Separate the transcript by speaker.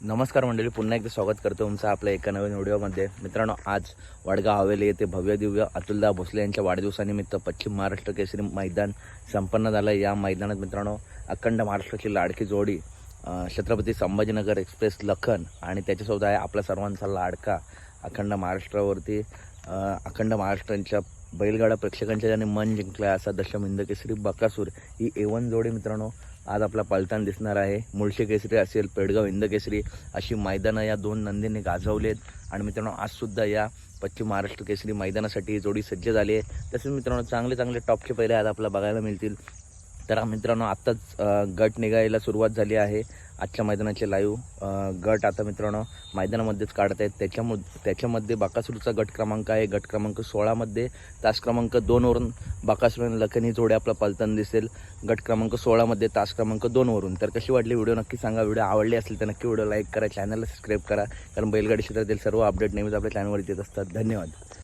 Speaker 1: नमस्कार मंडळी पुन्हा एकदा स्वागत करतो तुमचं आपल्या एका नवीन व्हिडिओमध्ये. मित्रांनो आज वडगाव हवेली येथे भव्य दिव्य अतुलदा भोसले यांच्या वाढदिवसानिमित्त पश्चिम महाराष्ट्र केसरी मैदान संपन्न झालं. या मैदानात मित्रांनो अखंड महाराष्ट्राची लाडकी जोडी छत्रपती संभाजीनगर एक्सप्रेस लखन आणि त्याच्यासोबत आहे आपला सर्वांचा लाडका अखंड महाराष्ट्रावरती अखंड महाराष्ट्रांच्या बैलगाडा प्रेक्षकांच्या ज्याने मन जिंकलं आहे असा दशम हिंद केसरी बकासूर ही एवन जोडी मित्रांनो आज आपला पलतान दिसणार आहे. मुळशी केसरी असेल पेडगाव इंद केसरी अशी मैदानं या दोन नंदींनी गाजवलेत. आणि मित्रांनो आजसुद्धा या पश्चिम महाराष्ट्र केसरी मैदानासाठी जोडी सज्ज झाली आहे. तसेच मित्रांनो चांगले चांगले टॉपचे पहिले आज आपल्याला बघायला मिळतील. तर मित्रांनो आत्ताच गट निघायला सुरुवात झाली आहे. आजच्या मैदानाचे लाईव्ह गट आता मित्रांनो मैदानामध्येच काढत आहेत. त्याच्यामु त्याच्यामध्ये बाकासूरचा गट क्रमांक आहे. गट क्रमांक सोळामध्ये तास क्रमांक दोनवरून बाकासूर आणि लखनी ही आपला पलताना दिसेल. गट क्रमांक सोळामध्ये तास क्रमांक दोनवरून तर कशी वाटली व्हिडिओ? नक्की सांगा. व्हिडिओ आवडली असेल तर नक्की व्हिडिओ लाईक करा. चॅनलला सबस्क्राईब करा. कारण बैलगाडी क्षेत्रातील सर्व अपडेट नेहमीच आपल्या चॅनलवर येत असतात. धन्यवाद.